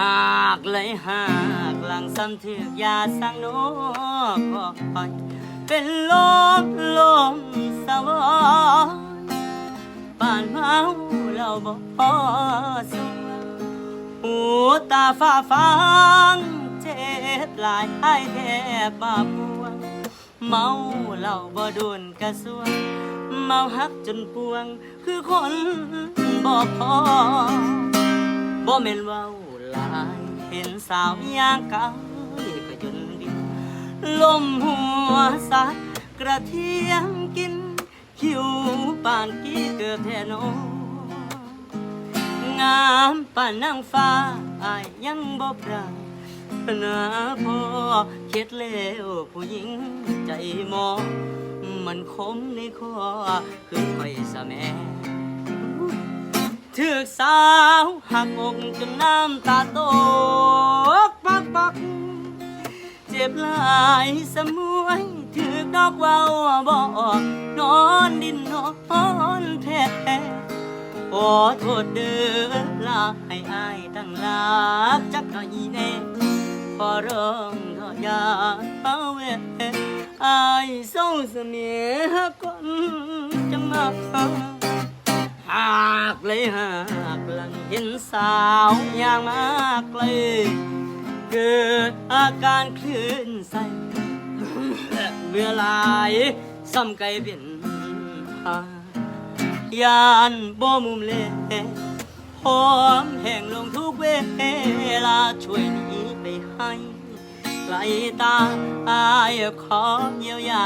หากเลยหากหลังซ้ำถึกยาสังโนคอยเป็นลมลมสวรป่านเมาเราบ่พอสวงหูตาฟ้าฟังเจ็บหลายไอ้แทบมาปวง เมาเหล้าบ่โดนกระสวง เมาฮักจนปวง คือคนบ่พอบ่แม่นเว้า ลายเห็นสาวย่างกายก็ยนดินลมหัวสัตว์กระเทียมกินหิวปานกี้เกิดแทนองามป่านนางฟ้าอายยังบ่ปราณนาพอเข็ดแล้วผู้หญิงใจหมอมันคมในคอคือไฟสะแม่ ถือกสาวหักอกจนน้ำตาตกปักปักเจ็บหลายสมวยถือกดอกว้าบอก นอนดินนอนแท้ขอโทษเด้อลาให้อายตั้งหลักจักหน่อยแน่ขอร้องเถออย่าเอาเวอายเศร้าเสน่ห์คนจังมา หากเลยหากหลังเห็นสาวอย่างมากเลยเกิดอาการคลื่นใสเมื่อลายซ้ำไกลเป็นหายานบ่มุมเล่หอมแห้งลงทุกเวลาช่วยนี้ไปให้ไกลตาอายขอเยียวยา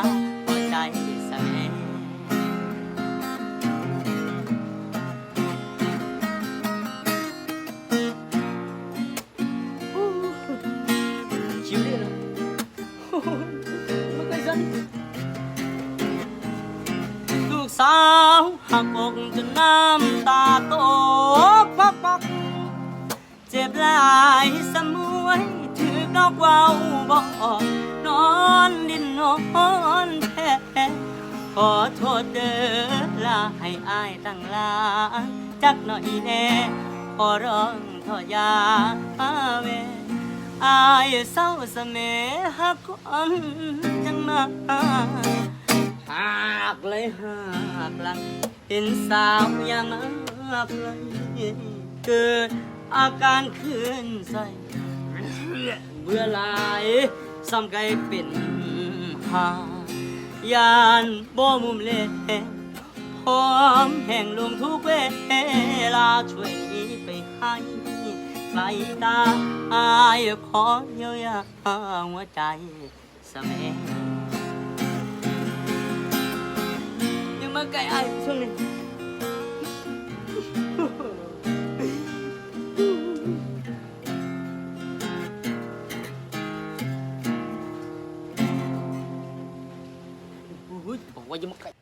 ม่เคยสันลูกสาวหักอกจนน้ำตาตกปักปักเจ็บหลายสมวยถือดอกว่าวบอกนอนดินนอนแท้ขอโทษเด้อลาให้อายตั้งหลางจักหน่อยแน่ขอร้องเถอะอาเว อายเศร้าเสมหักคนจังมาหากเลยหากหลังเห็นสาวอย่างมากเลยเกิดอาการขึ้นใส่เบื่อหลายซ้ำไกลเป็นหายานบ่มุมเล่พร้อมแห่งลงทุกเวลาช่วยหนีไปให้ สายตาอายขอเยียวยาหัวใจเสมอยังมาใกล้อายช่วงนี้โอ้ยบอกว่ายังมาใกล้